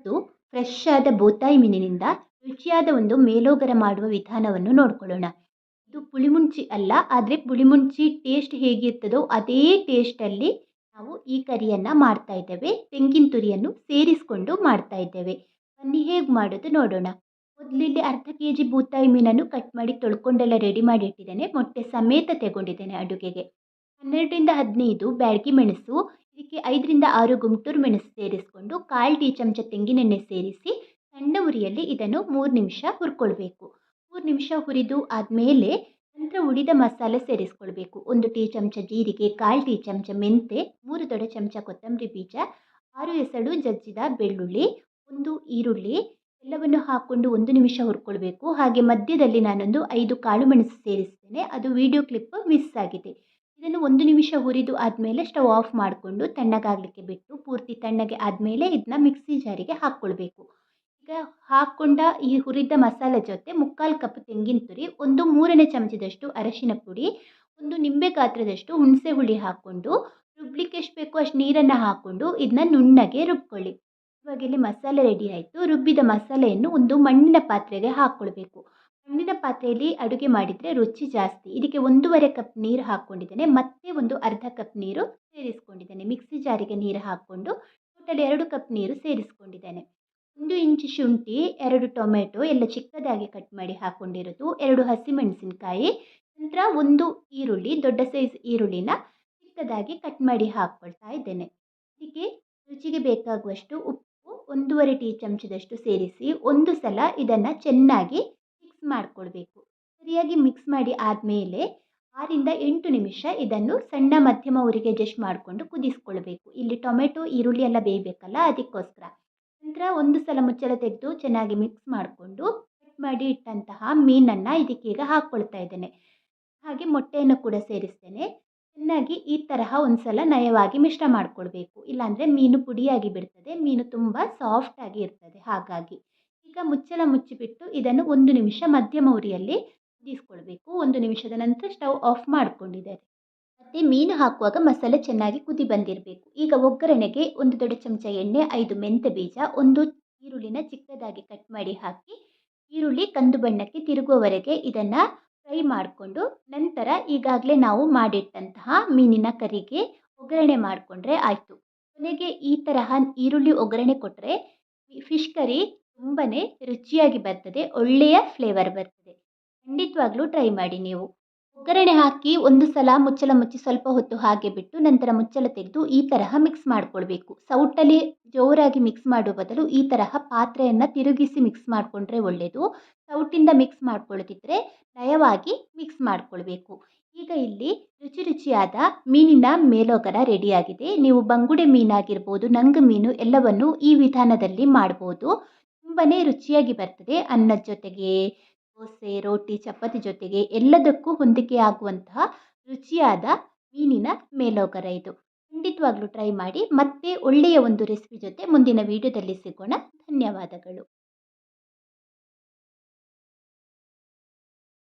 ಇವತ್ತು ಫ್ರೆಶ್ ಆದ ಬೋತಾಯಿ ಮೀನಿನಿಂದ ರುಚಿಯಾದ ಒಂದು ಮೇಲೋಗರ ಮಾಡುವ ವಿಧಾನವನ್ನು ನೋಡ್ಕೊಳ್ಳೋಣ. ಇದು ಪುಳಿಮುಂಚಿ ಅಲ್ಲ, ಆದರೆ ಪುಳಿಮುಂಚಿ ಟೇಸ್ಟ್ ಹೇಗಿರ್ತದೋ ಅದೇ ಟೇಸ್ಟಲ್ಲಿ ನಾವು ಈ ಕರಿಯನ್ನು ಮಾಡ್ತಾ ಇದ್ದೇವೆ. ತೆಂಗಿನ ತುರಿಯನ್ನು ಸೇರಿಸಿಕೊಂಡು ಮಾಡ್ತಾ ಇದ್ದೇವೆ. ಬನ್ನಿ, ಹೇಗೆ ಮಾಡೋದು ನೋಡೋಣ. ಮೊದಲಿಲ್ಲಿ ಅರ್ಧ ಕೆ ಜಿ ಬೂತಾಯಿ ಮೀನನ್ನು ಕಟ್ ಮಾಡಿ ತೊಳ್ಕೊಂಡೆಲ್ಲ ರೆಡಿ ಮಾಡಿ ಇಟ್ಟಿದ್ದೇನೆ. ಮೊಟ್ಟೆ ಸಮೇತ ತಗೊಂಡಿದ್ದೇನೆ ಅಡುಗೆಗೆ. ಹನ್ನೆರಡರಿಂದ ಹದಿನೈದು ಬ್ಯಾಡಗಿ ಮೆಣಸು ಇದಕ್ಕೆ ಐದರಿಂದ ಆರು ಗುಂಟೂರು ಮೆಣಸು ಸೇರಿಸಿಕೊಂಡು ಕಾಲು ಟೀ ಚಮಚ ತೆಂಗಿನೆಣ್ಣೆ ಸೇರಿಸಿ ಸಣ್ಣ ಉರಿಯಲ್ಲಿ ಇದನ್ನು ಮೂರು ನಿಮಿಷ ಹುರ್ಕೊಳ್ಬೇಕು. ಮೂರು ನಿಮಿಷ ಹುರಿದು ಆದಮೇಲೆ ನಂತರ ಉಳಿದ ಮಸಾಲೆ ಸೇರಿಸ್ಕೊಳ್ಬೇಕು. ಒಂದು ಟೀ ಚಮಚ ಜೀರಿಗೆ ಕಾಲು ಟೀ ಚಮಚ ಮೆಂತೆ, ಮೂರು ದೊಡ್ಡ ಚಮಚ ಕೊತ್ತಂಬರಿ ಬೀಜ, ಆರು ಎಸಳು ಜಜ್ಜಿದ ಬೆಳ್ಳುಳ್ಳಿ, ಒಂದು ಈರುಳ್ಳಿ, ಎಲ್ಲವನ್ನು ಹಾಕ್ಕೊಂಡು ಒಂದು ನಿಮಿಷ ಹುರ್ಕೊಳ್ಬೇಕು. ಹಾಗೆ ಮಧ್ಯದಲ್ಲಿ ನಾನೊಂದು ಐದು ಕಾಳು ಮೆಣಸು ಸೇರಿಸ್ತೇನೆ. ಅದು ವಿಡಿಯೋ ಕ್ಲಿಪ್ ಮಿಸ್ ಆಗಿದೆ. ಇದನ್ನು ಒಂದು ನಿಮಿಷ ಹುರಿದು ಆದಮೇಲೆ ಸ್ಟವ್ ಆಫ್ ಮಾಡಿಕೊಂಡು ತಣ್ಣಗಾಗಲಿಕ್ಕೆ ಬಿಟ್ಟು ಪೂರ್ತಿ ತಣ್ಣಗೆ ಆದಮೇಲೆ ಇದನ್ನ ಮಿಕ್ಸಿ ಜಾರಿಗೆ ಹಾಕ್ಕೊಳ್ಬೇಕು. ಈಗ ಹಾಕ್ಕೊಂಡ ಈ ಹುರಿದ ಮಸಾಲೆ ಜೊತೆ ಮುಕ್ಕಾಲು ಕಪ್ ತೆಂಗಿನ ತುರಿ, ಒಂದು ಮೂರನೇ ಚಮಚದಷ್ಟು ಅರಶಿನ ಪುಡಿ, ಒಂದು ನಿಂಬೆ ಗಾತ್ರದಷ್ಟು ಹುಣಸೆ ಹುಳಿ ಹಾಕ್ಕೊಂಡು ರುಬ್ಲಿಕ್ಕೆ ಎಷ್ಟು ಬೇಕೋ ಅಷ್ಟು ನೀರನ್ನು ಹಾಕ್ಕೊಂಡು ಇದನ್ನ ನುಣ್ಣಗೆ ರುಬ್ಕೊಳ್ಳಿ. ಇವಾಗ ಇಲ್ಲಿ ಮಸಾಲೆ ರೆಡಿ ಆಯಿತು, ರುಬ್ಬಿದ ಮಸಾಲೆಯನ್ನು ಒಂದು ಮಣ್ಣಿನ ಪಾತ್ರೆಗೆ ಹಾಕ್ಕೊಳ್ಬೇಕು. ಮಣ್ಣಿನ ಪಾತ್ರೆಯಲ್ಲಿ ಅಡುಗೆ ಮಾಡಿದರೆ ರುಚಿ ಜಾಸ್ತಿ. ಇದಕ್ಕೆ ಒಂದೂವರೆ ಕಪ್ ನೀರು ಹಾಕ್ಕೊಂಡಿದ್ದೇನೆ. ಮತ್ತೆ ಒಂದು ಅರ್ಧ ಕಪ್ ನೀರು ಸೇರಿಸ್ಕೊಂಡಿದ್ದೇನೆ. ಮಿಕ್ಸಿ ಜಾರಿಗೆ ನೀರು ಹಾಕ್ಕೊಂಡು ಟೋಟಲ್ ಎರಡು ಕಪ್ ನೀರು ಸೇರಿಸ್ಕೊಂಡಿದ್ದೇನೆ. ಒಂದು ಇಂಚು ಶುಂಠಿ, ಎರಡು ಟೊಮೆಟೊ, ಎಲ್ಲ ಚಿಕ್ಕದಾಗಿ ಕಟ್ ಮಾಡಿ ಹಾಕ್ಕೊಂಡಿರೋದು ಎರಡು ಹಸಿಮೆಣಸಿನಕಾಯಿ, ನಂತರ ಒಂದು ಈರುಳ್ಳಿ, ದೊಡ್ಡ ಸೈಜ್ ಈರುಳ್ಳಿನ ಚಿಕ್ಕದಾಗಿ ಕಟ್ ಮಾಡಿ ಹಾಕ್ಕೊಳ್ತಾ ಇದ್ದೇನೆ. ಇದಕ್ಕೆ ರುಚಿಗೆ ಬೇಕಾಗುವಷ್ಟು ಉಪ್ಪು, ಒಂದೂವರೆ ಟೀ ಚಮಚದಷ್ಟು ಸೇರಿಸಿ, ಒಂದು ಸಲ ಇದನ್ನು ಚೆನ್ನಾಗಿ ಮಿಕ್ಸ್ ಮಾಡಿಕೊಳ್ಬೇಕು ಸರಿಯಾಗಿ ಮಿಕ್ಸ್ ಮಾಡಿ ಆದಮೇಲೆ ಆರಿಂದ ಎಂಟು ನಿಮಿಷ ಇದನ್ನು ಸಣ್ಣ ಮಧ್ಯಮ ಉರಿಗೆ ಜಸ್ಟ್ ಮಾಡಿಕೊಂಡು ಕುದಿಸ್ಕೊಳ್ಬೇಕು. ಇಲ್ಲಿ ಟೊಮೆಟೊ, ಈರುಳ್ಳಿ ಎಲ್ಲ ಬೇಯಬೇಕಲ್ಲ ಅದಕ್ಕೋಸ್ಕರ. ನಂತರ ಒಂದು ಸಲ ಮುಚ್ಚಳ ತೆಗೆದು ಚೆನ್ನಾಗಿ ಮಿಕ್ಸ್ ಮಾಡಿಕೊಂಡು ಕಟ್ ಮಾಡಿ ಇಟ್ಟಂತಹ ಮೀನನ್ನು ಇದಕ್ಕೀಗ ಹಾಕ್ಕೊಳ್ತಾ ಇದ್ದೇನೆ. ಹಾಗೆ ಮೊಟ್ಟೆಯನ್ನು ಕೂಡ ಸೇರಿಸ್ತೇನೆ. ಚೆನ್ನಾಗಿ ಈ ತರಹ ಒಂದು ಸಲ ನಯವಾಗಿ ಮಿಶ್ರ ಮಾಡಿಕೊಳ್ಬೇಕು. ಇಲ್ಲಾಂದರೆ ಮೀನು ಪುಡಿಯಾಗಿ ಬಿಡ್ತದೆ. ಮೀನು ತುಂಬ ಸಾಫ್ಟಾಗಿ ಇರ್ತದೆ ಹಾಗಾಗಿ. ಈಗ ಮುಚ್ಚಳ ಮುಚ್ಚಿಬಿಟ್ಟು ಇದನ್ನು ಒಂದು ನಿಮಿಷ ಮಧ್ಯಮ ಉರಿಯಲ್ಲಿ ಕುದಿಸ್ಕೊಳ್ಬೇಕು. ಒಂದು ನಿಮಿಷದ ನಂತರ ಸ್ಟವ್ ಆಫ್ ಮಾಡಿಕೊಂಡಿದ್ದಾರೆ ಮತ್ತು ಮೀನು ಹಾಕುವಾಗ ಮಸಾಲೆ ಚೆನ್ನಾಗಿ ಕುದಿ ಬಂದಿರಬೇಕು. ಈಗ ಒಗ್ಗರಣೆಗೆ ಒಂದು ದೊಡ್ಡ ಚಮಚ ಎಣ್ಣೆ, ಐದು ಮೆಂತೆ ಬೀಜ, ಒಂದು ಈರುಳ್ಳಿನ ಚಿಕ್ಕದಾಗಿ ಕಟ್ ಮಾಡಿ ಹಾಕಿ ಈರುಳ್ಳಿ ಕಂದು ಬಣ್ಣಕ್ಕೆ ತಿರುಗುವವರೆಗೆ ಇದನ್ನು ಫ್ರೈ ಮಾಡಿಕೊಂಡು ನಂತರ ಈಗಾಗಲೇ ನಾವು ಮಾಡಿಟ್ಟಂತಹ ಮೀನಿನ ಕರಿಗೆ ಒಗ್ಗರಣೆ ಮಾಡಿಕೊಂಡ್ರೆ ಆಯಿತು. ಕೊನೆಗೆ ಈ ತರಹ ಈರುಳ್ಳಿ ಒಗ್ಗರಣೆ ಕೊಟ್ಟರೆ ಫಿಶ್ ಕರಿ ತುಂಬಾ ರುಚಿಯಾಗಿ ಬರ್ತದೆ, ಒಳ್ಳೆಯ ಫ್ಲೇವರ್ ಬರ್ತದೆ. ಖಂಡಿತವಾಗ್ಲೂ ಟ್ರೈ ಮಾಡಿ ನೀವು. ಒಗ್ಗರಣೆ ಹಾಕಿ ಒಂದು ಸಲ ಮುಚ್ಚಳ ಮುಚ್ಚಿ ಸ್ವಲ್ಪ ಹೊತ್ತು ಹಾಗೆ ಬಿಟ್ಟು ನಂತರ ಮುಚ್ಚಳ ತೆಗೆದು ಈ ತರಹ ಮಿಕ್ಸ್ ಮಾಡಿಕೊಳ್ಬೇಕು. ಸೌಟಲ್ಲಿ ಜೋರಾಗಿ ಮಿಕ್ಸ್ ಮಾಡುವ ಬದಲು ಈ ತರಹ ಪಾತ್ರೆಯನ್ನು ತಿರುಗಿಸಿ ಮಿಕ್ಸ್ ಮಾಡಿಕೊಂಡ್ರೆ ಒಳ್ಳೆಯದು ಸೌಟಿಂದ ಮಿಕ್ಸ್ ಮಾಡ್ಕೊಳ್ತಿದ್ರೆ ನಯವಾಗಿ ಮಿಕ್ಸ್ ಮಾಡಿಕೊಳ್ಬೇಕು. ಈಗ ಇಲ್ಲಿ ರುಚಿ ರುಚಿಯಾದ ಮೀನಿನ ಮೇಲೋಗರ ರೆಡಿಯಾಗಿದೆ ನೀವು ಬಂಗುಡೆ ಮೀನಾಗಿರ್ಬೋದು, ನಂಗು ಮೀನು ಎಲ್ಲವನ್ನು ಈ ವಿಧಾನದಲ್ಲಿ ಮಾಡ್ಬೋದು. ತುಂಬಾ ರುಚಿಯಾಗಿ ಬರ್ತದೆ ಅನ್ನದ ಜೊತೆಗೆ, ದೋಸೆ, ರೋಟಿ, ಚಪಾತಿ ಜೊತೆಗೆ ಎಲ್ಲದಕ್ಕೂ ಹೊಂದಿಕೆ ಆಗುವಂತಹ ರುಚಿಯಾದ ಮೀನಿನ ಮೇಲೋಗರ ಇದು. ಖಂಡಿತವಾಗ್ಲೂ ಟ್ರೈ ಮಾಡಿ ಮತ್ತೆ ಒಳ್ಳೆಯ ಒಂದು ರೆಸಿಪಿ ಜೊತೆ ಮುಂದಿನ ವಿಡಿಯೋದಲ್ಲಿ ಸಿಗೋಣ. ಧನ್ಯವಾದಗಳು.